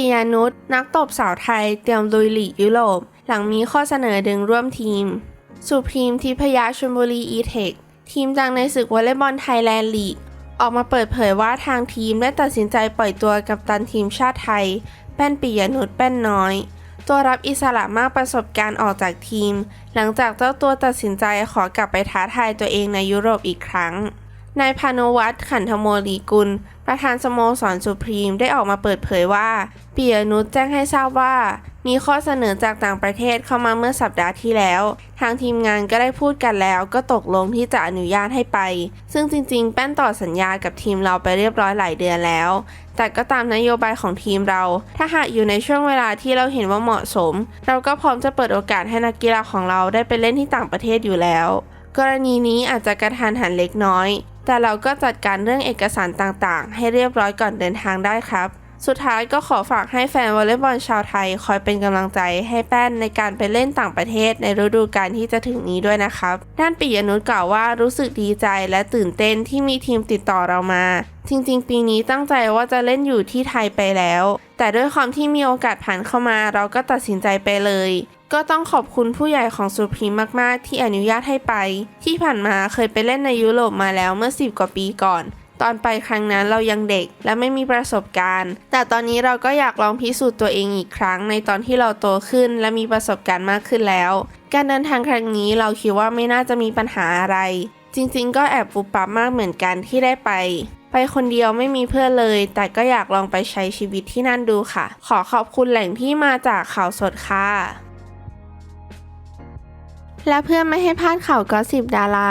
ปียานุชนักตบสาวไทยเตรียมลุยหลีกยุโรป หลังมีข้อเสนอดึงร่วมทีม สุพรีมทิพยาชลบุรีอีเทค ทีมดังในศึกวอลเลย์บอลไทยแลนด์ลีก ออกมาเปิดเผยว่าทางทีมได้ตัดสินใจปล่อยตัวกัปตันทีมชาติไทย แป้นปิยานุชแป้นน้อย ตัวรับอิสระมากประสบการณ์ออกจากทีม หลังจากเจ้าตัวตัดสินใจขอกลับไปท้าทายตัวเองในยุโรปอีกครั้ง นายพานุวัฒน์ขันธโมลีกุล ประธานสโมสรสุพรีมได้ออกมาเปิดเผยว่าปิยนุชแจ้งให้ทราบว่า มีข้อเสนอจากต่างประเทศเข้ามาเมื่อสัปดาห์ที่แล้ว ทางทีมงานก็ได้พูดกันแล้ว ก็ตกลงที่จะอนุญาตให้ไป ซึ่งจริงๆ แป้นต่อสัญญากับทีมเราไปเรียบร้อยหลายเดือนแล้ว แต่ก็ตามนโยบายของทีมเรา ถ้าหากอยู่ในช่วงเวลาที่เราเห็นว่าเหมาะสม เราก็พร้อมจะเปิดโอกาสให้นักกีฬาของเราได้ไปเล่นที่ต่างประเทศอยู่แล้วกรณีนี้อาจจะกระทันหันเล็กน้อย แต่เราก็จัดการเรื่องเอกสารต่างๆ ให้เรียบร้อยก่อนเดินทางได้ครับ สุดท้ายก็ขอฝากให้แฟนวอลเลย์บอลชาวไทย คอยเป็นกำลังใจให้แป้นในการไปเล่นต่างประเทศในฤดูกาลที่จะถึงนี้ด้วยนะครับ ด้านปิยนุชกล่าวว่ารู้สึกดีใจและตื่นเต้นที่มีทีมติดต่อเรามา จริง ๆ ปีนี้ตั้งใจว่าจะเล่นอยู่ที่ไทยไปแล้ว แต่ด้วยความที่มีโอกาสผ่านเข้ามาเราก็ตัดสินใจไปเลย ก็ต้องขอบคุณผู้ใหญ่ของสุพีมมาก ๆ ที่อนุญาตให้ไป ที่ผ่านมาเคยไปเล่นในยุโรปมาแล้วเมื่อ 10 กว่าปีก่อน ตอนไปครั้งนั้นเรายังเด็กและไม่มีประสบการณ์ แต่ตอนนี้เราก็อยากลองพิสูจน์ตัวเองอีกครั้งในตอนที่เราโตขึ้นและมีประสบการณ์มากขึ้นแล้ว การเดินทางครั้งนี้เราคิดว่าไม่น่าจะมีปัญหาอะไร จริงๆ ก็แอบฟุบปับมากเหมือนกันที่ได้ไป ไปคนเดียวไม่มีเพื่อนเลย แต่ก็อยากลองไปใช้ชีวิตที่นั่นดูค่ะ ขอขอบคุณแหล่งที่มาจากข่าวสดค่ะและเพื่อไม่ให้พลาดข่าวก็สิบดารา